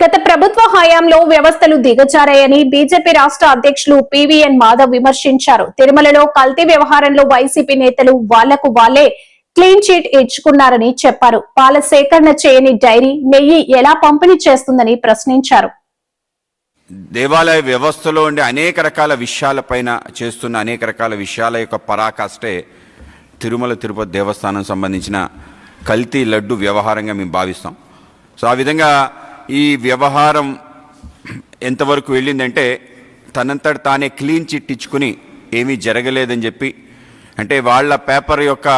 గత ప్రభుత్వ హయాంలో వ్యవస్థలు దిగజారాయని బీజేపీ రాష్ట్ర అధ్యక్షులు పివిఎన్ మాధవ్ విమర్శించారు. తిరుమలలో కల్తీ వ్యవహారంలో వైసీపీ నేతలు వాళ్ళకు వాళ్ళే క్లీన్ చీట్ ఇచ్చుకున్నారని చెప్పారు. పాల సేకరణ చేయని డైరీ నెయ్యి ఎలా పంపిణీ చేస్తుందని ప్రశ్నించారు. దేవాలయ వ్యవస్థలో ఉండే అనేక రకాల విషయాలపైన చేస్తున్న అనేక రకాల విషయాల యొక్క పరాకాష్టే తిరుమల తిరుపతి దేవస్థానం సంబంధించిన కల్తీ లడ్డు వ్యవహారంగా మేము భావిస్తాం. సో ఆ విధంగా ఈ వ్యవహారం ఎంతవరకు వెళ్ళిందంటే తనంతట తానే క్లీన్ చిట్ ఇచ్చుకుని ఏమీ జరగలేదని చెప్పి అంటే వాళ్ళ పేపర్ యొక్క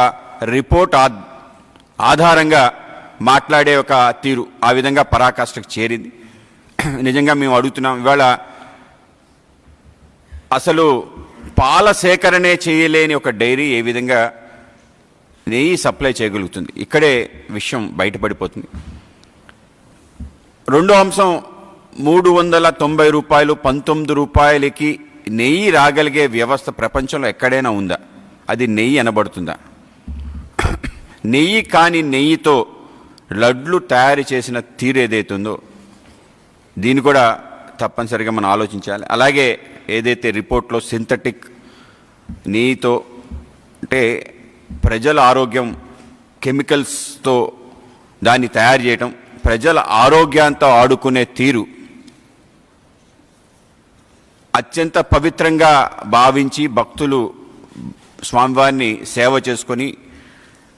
రిపోర్ట్ ఆధారంగా మాట్లాడే ఒక తీరు ఆ విధంగా పరాకాష్ఠకు చేరింది. నిజంగా మేము అడుగుతున్నాం ఇవాళ అసలు పాల సేకరణే చేయలేని ఒక డైరీ ఏ విధంగా నెయ్యి సప్లై చేయగలుగుతుంది. ఇక్కడే విషయం బయటపడిపోతుంది. రెండో అంశం మూడు వందల తొంభై రూపాయలు పంతొమ్మిది రూపాయలకి నెయ్యి రాగలిగే వ్యవస్థ ప్రపంచంలో ఎక్కడైనా ఉందా? అది నెయ్యి అనబడుతుందా? నెయ్యి కాని నెయ్యితో లడ్లు తయారు చేసిన తీరు ఏదైతే ఉందో దీన్ని కూడా తప్పనిసరిగా మనం ఆలోచించాలి. అలాగే ఏదైతే రిపోర్ట్లో సింథటిక్ నెయ్యితో అంటే ప్రజల ఆరోగ్యం కెమికల్స్తో దాన్ని తయారు చేయటం ప్రజల ఆరోగ్యంతో ఆడుకునే తీరు అత్యంత పవిత్రంగా భావించి భక్తులు స్వామివారిని సేవ చేసుకొని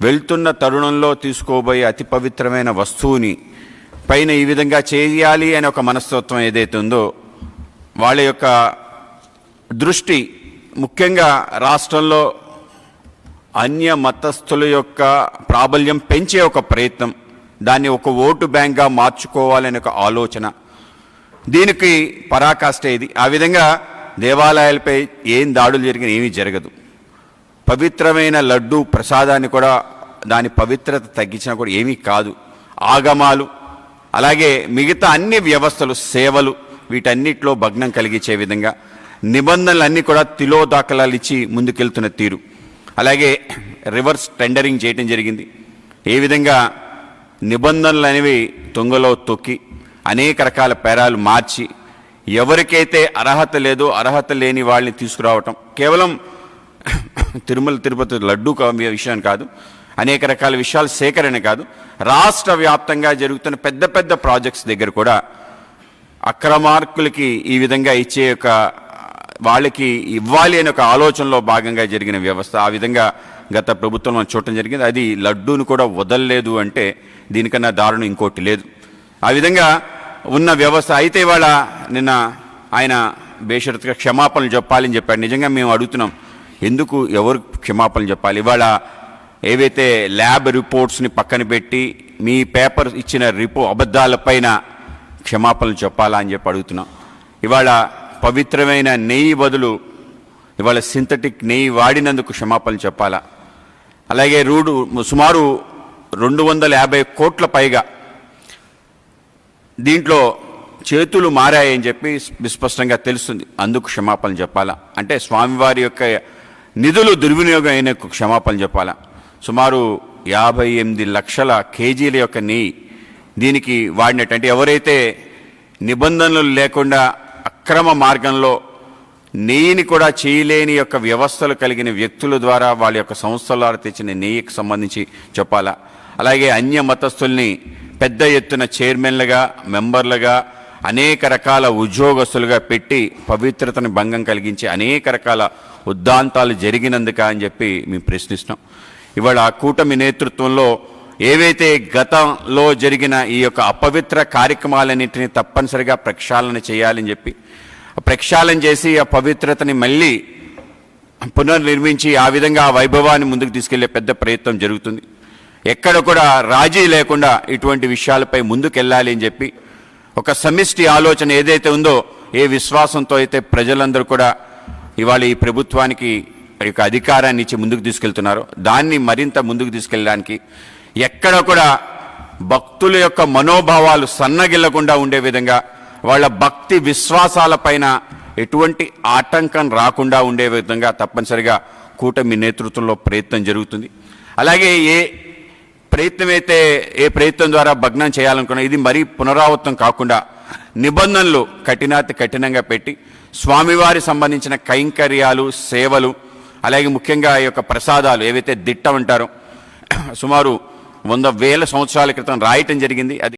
వెళ్తున్న తరుణంలో తీసుకోబోయే అతి పవిత్రమైన వస్తువుని పైన ఈ విధంగా చేయాలి అనే ఒక మనస్తత్వం ఏదైతే ఉందో వాళ్ళ యొక్క దృష్టి ముఖ్యంగా రాష్ట్రంలో అన్య మతస్థుల యొక్క ప్రాబల్యం పెంచే ఒక ప్రయత్నం. దాన్ని ఒక ఓటు బ్యాంక్గా మార్చుకోవాలనే ఒక ఆలోచన. దీనికి పరాకాష్ట ఇది. ఆ విధంగా దేవాలయాలపై ఏం దాడులు జరిగినా ఏమీ జరగదు. పవిత్రమైన లడ్డు ప్రసాదాన్ని కూడా దాని పవిత్రత తగ్గించినా కూడా ఏమీ కాదు. ఆగమాలు అలాగే మిగతా అన్ని వ్యవస్థలు సేవలు వీటన్నిటిలో భగ్నం కలిగించే విధంగా నిబంధనలన్నీ కూడా తిలో దాఖలాలు ఇచ్చి ముందుకెళ్తున్న తీరు. అలాగే రివర్స్ టెండరింగ్ చేయటం జరిగింది. ఏ విధంగా నిబంధనలు అనేవి తొంగలో తొక్కి అనేక రకాల పేరాలు మార్చి ఎవరికైతే అర్హత లేదో అర్హత లేని వాళ్ళని తీసుకురావటం. కేవలం తిరుమల తిరుపతి లడ్డూ విషయం కాదు అనేక రకాల విషయాలు సేకరణ కాదు రాష్ట్ర వ్యాప్తంగా జరుగుతున్న పెద్ద పెద్ద ప్రాజెక్ట్స్ దగ్గర కూడా అక్రమార్కులకి ఈ విధంగా ఇచ్చే ఒక వాళ్ళకి ఇవ్వాలి అనే ఒక ఆలోచనలో భాగంగా జరిగిన వ్యవస్థ. ఆ విధంగా గత ప్రభుత్వం మనం చూడటం జరిగింది. అది లడ్డూను కూడా వదలలేదు అంటే దీనికన్నా దారుణం ఇంకోటి లేదు. ఆ విధంగా ఉన్న వ్యవస్థ అయితే ఇవాళ నిన్న ఆయన బేషరతుగా క్షమాపణలు చెప్పాలని చెప్పాడు. నిజంగా మేము అడుగుతున్నాం ఎందుకు ఎవరు క్షమాపణలు చెప్పాలి? ఇవాళ ఏవైతే ల్యాబ్ రిపోర్ట్స్ని పక్కన పెట్టి మీ పేపర్ ఇచ్చిన రిపో అబద్ధాలపైన క్షమాపణలు చెప్పాలా అని చెప్పి అడుగుతున్నాం. ఇవాళ పవిత్రమైన నెయ్యి బదులు ఇవాళ సింథటిక్ నెయ్యి వాడినందుకు క్షమాపణలు చెప్పాలా? అలాగే రూడు సుమారు రెండు వందల యాభై కోట్ల పైగా దీంట్లో చేతులు మారాయని చెప్పి విస్పష్టంగా తెలుస్తుంది. అందుకు క్షమాపణలు చెప్పాలా? అంటే స్వామివారి యొక్క నిధులు దుర్వినియోగం అయినకు క్షమాపణ చెప్పాలా? సుమారు యాభై ఎనిమిది లక్షల కేజీల యొక్క నెయ్యి దీనికి వాడినట్టు అంటే ఎవరైతే నిబంధనలు లేకుండా అక్రమ మార్గంలో నెయ్యిని కూడా చేయలేని యొక్క వ్యవస్థలు కలిగిన వ్యక్తుల ద్వారా వాళ్ళ యొక్క సంస్థల ద్వారా తెచ్చిన నెయ్యికి సంబంధించి చెప్పాలా? అలాగే అన్య మతస్థుల్ని పెద్ద ఎత్తున చైర్మన్లుగా మెంబర్లుగా అనేక రకాల ఉద్యోగస్తులుగా పెట్టి పవిత్రతను భంగం కలిగించి అనేక రకాల ఉద్దాంతాలు జరిగినందుక అని చెప్పి మేము ప్రశ్నిస్తున్నాం. ఇవాళ ఆ కూటమి నేతృత్వంలో ఏవైతే గతంలో జరిగిన ఈ యొక్క అపవిత్ర కార్యక్రమాలన్నింటినీ తప్పనిసరిగా ప్రక్షాళన చేయాలని చెప్పి ప్రక్షాళన చేసి ఆ పవిత్రతని మళ్ళీ పునర్నిర్మించి ఆ విధంగా ఆ వైభవాన్ని ముందుకు తీసుకెళ్ళే పెద్ద ప్రయత్నం జరుగుతుంది. ఎక్కడ కూడా రాజీ లేకుండా ఇటువంటి విషయాలపై ముందుకెళ్ళాలి అని చెప్పి ఒక సమిష్టి ఆలోచన ఏదైతే ఉందో ఏ విశ్వాసంతో అయితే ప్రజలందరూ కూడా ఇవాళ ఈ ప్రభుత్వానికి యొక్క అధికారాన్ని ఇచ్చి ముందుకు తీసుకెళ్తున్నారో దాన్ని మరింత ముందుకు తీసుకెళ్ళడానికి ఎక్కడ కూడా భక్తుల యొక్క మనోభావాలు సన్నగిల్లకుండా ఉండే విధంగా వాళ్ళ భక్తి విశ్వాసాలపైన ఎటువంటి ఆటంకం రాకుండా ఉండే విధంగా తప్పనిసరిగా కూటమి నేతృత్వంలో ప్రయత్నం జరుగుతుంది. అలాగే ఏ ప్రయత్నం అయితే ఏ ప్రయత్నం ద్వారా భగ్నం చేయాలనుకున్నా ఇది మరీ పునరావృతం కాకుండా నిబంధనలు కఠినాతి కఠినంగా పెట్టి స్వామివారి సంబంధించిన కైంకర్యాలు సేవలు అలాగే ముఖ్యంగా ఈ యొక్క ప్రసాదాలు ఏవైతే దిట్టమంటారో సుమారు వంద వేల సంవత్సరాల క్రితం రాయటం జరిగింది. అది